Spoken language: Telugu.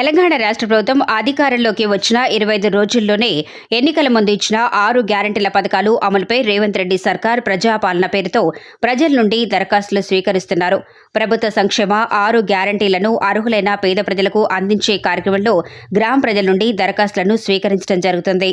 తెలంగాణ రాష్ట్ర ప్రభుత్వం అధికారంలోకి వచ్చిన ఇరవై ఐదు రోజుల్లోనే ఎన్నికల ముందు ఇచ్చిన ఆరు గ్యారంటీల పథకాలు అమలుపై రేవంత్ రెడ్డి సర్కార్ ప్రజాపాలన పేరుతో ప్రజల నుండి దరఖాస్తులు స్వీకరిస్తున్నారు. ప్రభుత్వ సంక్షేమ ఆరు గ్యారంటీలను అర్హులైన పేద ప్రజలకు అందించే కార్యక్రమంలో గ్రామ ప్రజల నుండి దరఖాస్తులను స్వీకరించడం జరుగుతుంది.